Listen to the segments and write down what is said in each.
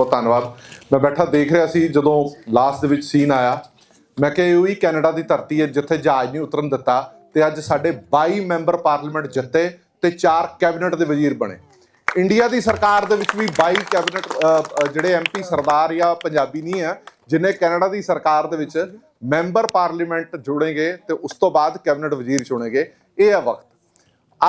ਬਹੁਤ ਧੰਨਵਾਦ। ਮੈਂ ਬੈਠਾ ਦੇਖ ਰਿਹਾ ਸੀ ਜਦੋਂ ਲਾਸਟ ਦੇ ਵਿੱਚ ਸੀਨ ਆਇਆ। ਮੈਂ ਕਿਹਾ ਇਹ ਉਹੀ ਕੈਨੇਡਾ ਦੀ ਧਰਤੀ ਹੈ ਜਿੱਥੇ ਜਹਾਜ਼ ਨਹੀਂ ਉਤਰਨ ਦਿੱਤਾ ਤੇ ਅੱਜ ਸਾਡੇ 22 ਮੈਂਬਰ ਪਾਰਲੀਮੈਂਟ ਜਿੱਤੇ ਤੇ 4 ਕੈਬਨਿਟ ਦੇ ਵਜ਼ੀਰ ਬਣੇ। ਇੰਡੀਆ ਦੀ ਸਰਕਾਰ ਦੇ ਵਿੱਚ ਵੀ 22 ਕੈਬਨਿਟ ਅ, ਅ, ਜਿਹੜੇ ਐਮਪੀ ਸਰਦਾਰ ਜਾਂ ਪੰਜਾਬੀ ਨਹੀਂ ਹੈ ਜਿਨੇ ਕੈਨੇਡਾ ਦੀ ਸਰਕਾਰ ਦੇ ਵਿੱਚ ਮੈਂਬਰ ਪਾਰਲੀਮੈਂਟ ਜੁੜेंगे ਤੇ ਉਸ ਤੋਂ ਬਾਅਦ ਕੈਬਨਿਟ ਵਜ਼ੀਰ ਚੁਣेंगे ਇਹ ਆ ਵਕਤ।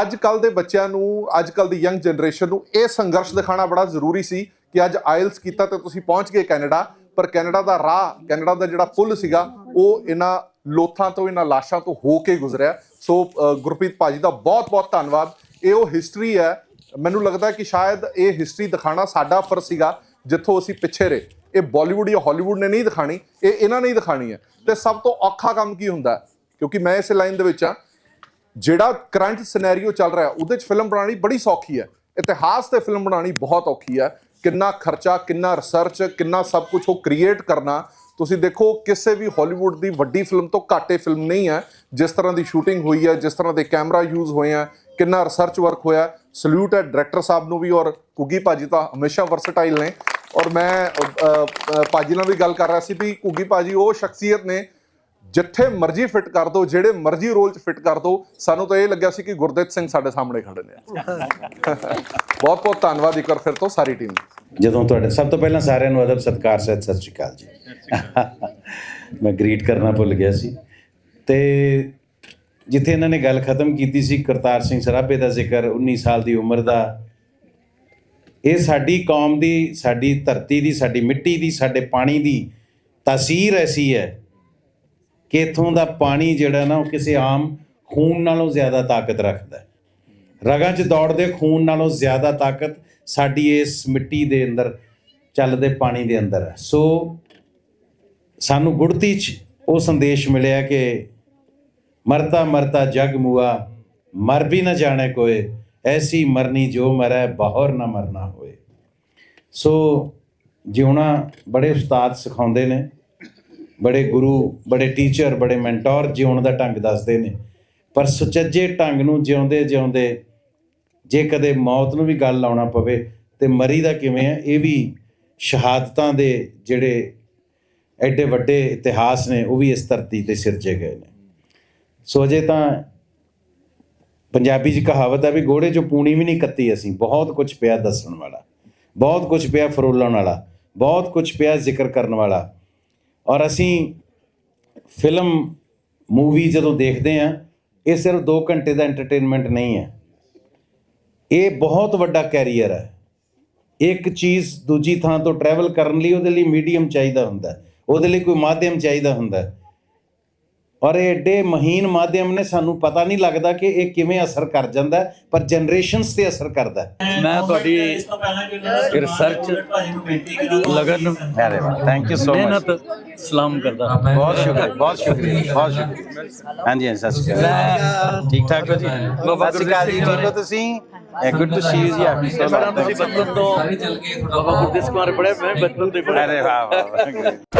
ਅੱਜ ਕੱਲ ਦੇ ਬੱਚਿਆਂ ਨੂੰ ਅੱਜ ਕੱਲ ਦੀ ਯੰਗ ਜਨਰੇਸ਼ਨ ਨੂੰ ਇਹ ਸੰਘਰਸ਼ ਦਿਖਾਉਣਾ ਬੜਾ ਜ਼ਰੂਰੀ ਸੀ ਕਿ ਅੱਜ ਆਇਲਸ ਕੀਤਾ ਤੇ ਤੁਸੀਂ ਪਹੁੰਚ ਗਏ ਕੈਨੇਡਾ ਪਰ ਕੈਨੇਡਾ ਦਾ ਰਾਹ ਕੈਨੇਡਾ ਦਾ ਜਿਹੜਾ ਪੁੱਲ ਸੀਗਾ ਉਹ ਇਹਨਾਂ ਲੋਥਾਂ ਤੋਂ ਇਹਨਾਂ ਲਾਸ਼ਾਂ ਤੋਂ ਹੋ ਕੇ ਗੁਜ਼ਰਿਆ। ਸੋ ਅ, ਗੁਰਪ੍ਰੀਤ ਭਾਜੀ ਦਾ ਬਹੁਤ ਬਹੁਤ ਧੰਨਵਾਦ। ਇਹ ਉਹ ਹਿਸਟਰੀ ਹੈ। ਮੈਨੂੰ ਲੱਗਦਾ ਕਿ ਸ਼ਾਇਦ ਇਹ ਹਿਸਟਰੀ ਦਿਖਾਣਾ ਸਾਡਾ ਫਰਜ਼ ਸੀਗਾ ਜਿੱਥੋਂ ਅਸੀਂ ਪਿੱਛੇ ਰਹੇ। ਇਹ ਬਾਲੀਵੁੱਡ ਜਾਂ ਹਾਲੀਵੁੱਡ ਨੇ ਨਹੀਂ ਦਿਖਾਣੀ ਇਹ ਇਹਨਾਂ ਨੇ ਹੀ ਦਿਖਾਣੀ ਹੈ। ਤੇ ਸਭ ਤੋਂ ਔਖਾ ਕੰਮ ਕੀ ਹੁੰਦਾ? ਕਿਉਂਕਿ ਮੈਂ ਇਸ ਲਾਈਨ ਦੇ ਵਿੱਚ ਆ ਜਿਹੜਾ ਕਰੰਟ ਸਿਨੈਰੀਓ ਚੱਲ ਰਿਹਾ ਉਹਦੇ 'ਚ ਫਿਲਮ ਬਣਾਉਣੀ ਬੜੀ ਸੌਖੀ ਹੈ। ਇਤਿਹਾਸ ਤੇ ਫਿਲਮ ਬਣਾਉਣੀ ਬਹੁਤ ਔਖੀ ਹੈ। ਕਿੰਨਾ ਖਰਚਾ ਕਿੰਨਾ ਰਿਸਰਚ ਕਿੰਨਾ ਸਭ ਕੁਝ ਉਹ ਕ੍ਰੀਏਟ ਕਰਨਾ ਤੁਸੀਂ ਦੇਖੋ ਕਿਸੇ ਵੀ ਹਾਲੀਵੁੱਡ ਦੀ ਵੱਡੀ ਫਿਲਮ ਤੋਂ ਘਾਟੇ ਫਿਲਮ ਨਹੀਂ ਹੈ। ਜਿਸ ਤਰ੍ਹਾਂ ਦੀ ਸ਼ੂਟਿੰਗ ਹੋਈ ਹੈ ਜਿਸ ਤਰ੍ਹਾਂ ਦੇ ਕੈਮਰਾ ਯੂਜ਼ ਹੋਏ ਆ ਕਿੰਨਾ ਰਿਸਰਚ ਵਰਕ ਹੋਇਆ ਸਲੂਟ ਹੈ ਡਾਇਰੈਕਟਰ ਸਾਹਿਬ ਨੂੰ ਵੀ ਔਰ ਕੁਗੀ ਭਾਜੀ ਤਾਂ ਹਮੇਸ਼ਾ ਵਰਸਟਾਈਲ ਨੇ। ਔਰ ਮੈਂ ਅ, ਅ, ਨਾਲ ਵੀ ਗੱਲ ਕਰ ਰਿਹਾ ਸੀ ਵੀ ਕੁਗੀ ਭਾਜੀ ਉਹ ਸ਼ਖਸੀਅਤ ਨੇ ਜਿੱਥੇ ਮਰਜ਼ੀ ਫਿੱਟ ਕਰ ਦੋ, ਜਿਹੜੇ ਮਰਜ਼ੀ ਰੋਲ 'ਚ ਫਿੱਟ ਕਰ ਦੋ, ਸਾਨੂੰ ਤਾਂ ਇਹ ਲੱਗਿਆ ਸੀ ਕਿ ਗੁਰਦੇਵ ਸਿੰਘ ਸਾਡੇ ਸਾਹਮਣੇ ਖੜੇ ਨੇ। ਬਹੁਤ ਬਹੁਤ ਧੰਨਵਾਦ ਇੱਕ ਵਾਰ ਫਿਰ ਤੋਂ ਸਾਰੀ ਟੀਮ ਜਦੋਂ ਤੁਹਾਡੇ, ਸਭ ਤੋਂ ਪਹਿਲਾਂ ਸਾਰਿਆਂ ਨੂੰ ਅਦਬ, ਸਤਕਾਰ ਸਹਿਤ ਸਤਿ ਸ਼੍ਰੀ ਅਕਾਲ ਜੀ। ਮੈਂ ਗ੍ਰੀਟ ਕਰਨਾ ਭੁੱਲ ਗਿਆ ਸੀ। ਤੇ ਜਿੱਥੇ ਇਹਨਾਂ ਨੇ ਗੱਲ ਖਤਮ ਕੀਤੀ ਸੀ, ਕਰਤਾਰ ਸਿੰਘ ਸਰਾਭੇ ਦਾ ਜ਼ਿਕਰ 19 ਸਾਲ ਦੀ ਉਮਰ ਦਾ, ਇਹ ਸਾਡੀ ਕੌਮ ਦੀ, ਸਾਡੀ ਧਰਤੀ ਦੀ, ਸਾਡੀ ਮਿੱਟੀ ਦੀ, ਸਾਡੇ ਪਾਣੀ ਦੀ ਤਾਸੀਰ ਐਸੀ ਹੈ ਕਿ ਇਥੋਂ ਦਾ ਪਾਣੀ ਜਿਹੜਾ ਨਾ ਉਹ ਕਿਸੇ ਆਮ ਖੂਨ ਨਾਲੋਂ ਜ਼ਿਆਦਾ ਤਾਕਤ ਰੱਖਦਾ ਰਗਾਂ 'ਚ ਦੌੜਦੇ ਖੂਨ ਨਾਲੋਂ ਜ਼ਿਆਦਾ ਤਾਕਤ ਸਾਡੀ ਇਸ ਮਿੱਟੀ ਦੇ ਅੰਦਰ, ਚੱਲਦੇ ਪਾਣੀ ਦੇ ਅੰਦਰ ਹੈ। ਸੋ ਸਾਨੂੰ ਗੁੜਤੀ 'ਚ ਉਹ ਸੰਦੇਸ਼ ਮਿਲਿਆ ਕਿ ਮਰਤਾ ਮਰਤਾ ਜਗ ਮੁਆ, ਮਰ ਵੀ ਨਾ ਜਾਣੇ ਕੋਏ, ਐਸੀ ਮਰਨੀ ਜੋ ਮਰੈ, ਬਾਹਰ ਨਾ ਮਰਨਾ ਹੋਏ। ਸੋ ਜਿਉਣਾ ਬੜੇ ਉਸਤਾਦ ਸਿਖਾਉਂਦੇ ਨੇ। ਬੜੇ ਗੁਰੂ, ਬੜੇ ਟੀਚਰ, ਬੜੇ ਮੈਂਟੋਰ ਜਿਉਣ ਦਾ ਢੰਗ ਦੱਸਦੇ ਨੇ। ਪਰ ਸੁਚੱਜੇ ਢੰਗ ਨੂੰ ਜਿਉਂਦੇ ਜਿਉਂਦੇ ਜੇ ਕਦੇ ਮੌਤ ਨੂੰ ਵੀ ਗੱਲ ਲਾਉਣਾ ਪਵੇ ਤੇ ਮਰੀ ਦਾ ਕਿਵੇਂ ਹੈ ਇਹ ਵੀ ਸ਼ਹਾਦਤਾਂ ਦੇ ਜਿਹੜੇ ਐਡੇ ਵੱਡੇ ਇਤਿਹਾਸ ਨੇ, ਉਹ ਵੀ ਇਸ ਧਰਤੀ ਤੇ ਸਿਰਜੇ ਗਏ ਨੇ। ਸੋ ਅਜੇ ਤਾਂ ਪੰਜਾਬੀ 'ਚ ਕਹਾਵਤ ਆ ਵੀ ਗੋੜੇ 'ਚੋਂ ਪੂਣੀ ਵੀ ਨਹੀਂ ਕੱਤੀ ਅਸੀਂ, ਬਹੁਤ ਕੁਝ ਪਿਆ ਦੱਸਣ ਵਾਲਾ, ਬਹੁਤ ਕੁਝ ਪਿਆ ਫਰੋਲਣ ਵਾਲਾ, ਬਹੁਤ ਕੁਝ ਪਿਆ ਜ਼ਿਕਰ ਕਰਨ ਵਾਲਾ। ਔਰ ਅਸੀਂ ਫਿਲਮ, ਮੂਵੀ ਜਦੋਂ ਦੇਖਦੇ ਆ ਇਹ ਸਿਰਫ 2 ਘੰਟੇ ਦਾ ਐਂਟਰਟੇਨਮੈਂਟ ਨਹੀਂ ਹੈ। ਇਹ ਬਹੁਤ ਵੱਡਾ ਕੈਰੀਅਰ ਹੈ। ਇੱਕ ਚੀਜ਼ ਦੂਜੀ ਥਾਂ ਤੋਂ ਟਰੈਵਲ ਕਰਨ ਲਈ ਉਹਦੇ ਲਈ ਮੀਡੀਅਮ ਚਾਹੀਦਾ ਹੁੰਦਾ ਉਹਦੇ ਲਈ ਕੋਈ ਮਾਧਿਅਮ ਚਾਹੀਦਾ ਹੁੰਦਾ ਔਰ ਇਹ ਏਡੇ ਮਹੀਨ ਮਾਧਿਅਮ ਨੇ ਸਾਨੂੰ ਪਤਾ ਨਹੀਂ ਲੱਗਦਾ ਕਿ ਇਹ ਕਿਵੇਂ ਅਸਰ ਕਰ ਜਾਂਦਾ ਪਰ ਜਨਰੇਸ਼ਨਸ ਤੇ ਅਸਰ ਕਰਦਾ ਮੈਂ ਤੁਹਾਡੀ ਰਿਸਰਚ ਲਗਨ ਅਰੇ ਵਾਹ ਥੈਂਕ ਯੂ ਸੋ ਮਚ ਮਿਹਨਤ ਸਲਾਮ ਕਰਦਾ। ਬਹੁਤ ਸ਼ੁਕਰੀਆ ਬਹੁਤ ਸ਼ੁਕਰੀਆ ਬਹੁਤ ਸ਼ੁਕਰੀਆ। ਹਾਂਜੀ ਹਾਂਜੀ ਸਤਿ ਸ਼੍ਰੀ ਅਕਾਲ। ਠੀਕ ਠਾਕ ਹੋ ਜੀ? ਸਤਿ ਸ਼੍ਰੀ ਅਕਾਲ ਜੀ ਠੀਕ ਹੋ ਤੁਸੀਂ? ਗੁੱਡ ਟੂ ਸੀ ਯੂ ਜੀ ਆਪ ਸੋ ਤੁਸੀਂ ਬਚਪਨ ਤੋਂ ਬਾਬਾ ਗੁਰਦੀਪ ਕੁਮਾਰ ਪੜ੍ਹੇ ਮੈਂ ਬਚਪਨ ਤੋਂ ਹੀ ਪੜ੍ਹਿਆ। ਅਰੇ ਵਾਹ ਵਾਹ ਵਾਹ